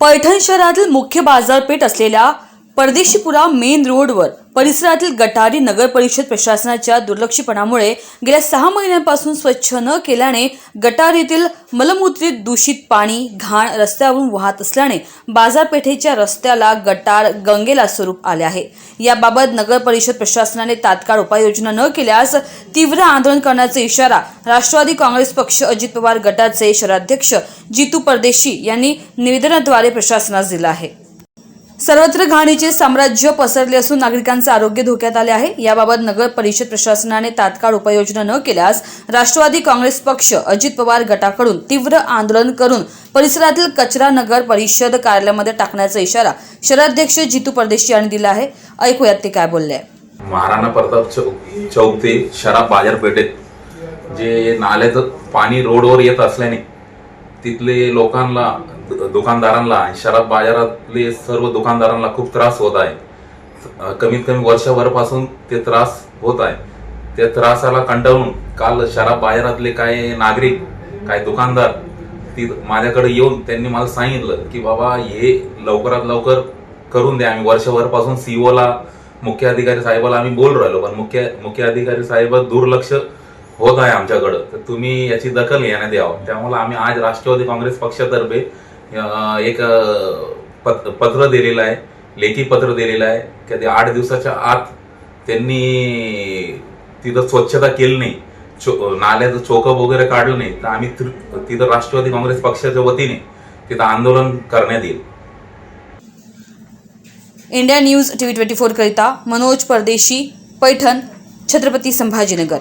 पैठण शहरातील मुख्य बाजारपेठ असलेल्या परदेशीपुरा मेन रोडवर परिसरातील गटारी नगर परिषद प्रशासनाच्या दुर्लक्षपणामुळे गेल्या सहा महिन्यांपासून स्वच्छ न केल्याने गटारीतील मलमूत्रित दूषित पाणी घाण रस्त्यावरून वाहत असल्याने बाजारपेठेच्या रस्त्याला गटार गंगेला स्वरूप आले आहे. याबाबत नगर परिषद प्रशासनाने तात्काळ उपाययोजना न केल्यास तीव्र आंदोलन करण्याचा इशारा राष्ट्रवादी काँग्रेस पक्ष अजित पवार गटाचे शहराध्यक्ष जितू परदेशी यांनी निवेदनाद्वारे प्रशासनास दिला आहे. सर्वत्र घाणीचे साम्राज्य पसरले असून नागरिकांचे आरोग्य धोक्यात आले आहे. याबाबत नगर परिषद प्रशासनाने तात्काळ उपाययोजना न केल्यास राष्ट्रवादी काँग्रेस पक्ष अजित पवार गटाकडून तीव्र आंदोलन करून परिसरातील कचरा नगर परिषद कार्यालयामध्ये टाकण्याचा इशारा शहराध्यक्ष जितू परदेशी यांनी दिला आहे. ऐकूयात ते काय बोलले. महाराणा प्रताप चौक चौक ते शराब बाजारपेठेत जे नाल्याचं पाणी रोडवर येत असल्याने तिथले लोकांना दुकानदारांना शराब बाजारातले सर्व दुकानदारांना खूप त्रास होत आहे. कमीत कमी वर्षभरापासून ते त्रास होत आहे. त्या त्रासाला कंटाळून काल शराब बाजारातले काही नागरिक काही दुकानदार ती माझ्याकडे येऊन त्यांनी मला सांगितलं की बाबा हे लवकरात लवकर करून द्या. आम्ही वर्षभरपासून सीओला मुख्य अधिकारी साहेबाला आम्ही बोल राहिलो पण मुख्य मुख्य अधिकारी साहेब दुर्लक्ष होत आहे आमच्याकडं. तर तुम्ही याची दखल घेण्यात यावं. त्यामुळे आम्ही आज राष्ट्रवादी काँग्रेस पक्षातर्फे एक अं, पत्र दिलेलं आहे लेखी पत्र दिलेलं आहे की ते आठ दिवसाच्या आत त्यांनी तिथं स्वच्छता केली नाही. चो नाल्याचं चोकप वगैरे काढलं नाही. तर आम्ही तिथं राष्ट्रवादी काँग्रेस पक्षाच्या वतीने तिथं आंदोलन करण्यात येईल. India news TV twenty four करिता मनोज परदेशी पैठण छत्रपती संभाजीनगर.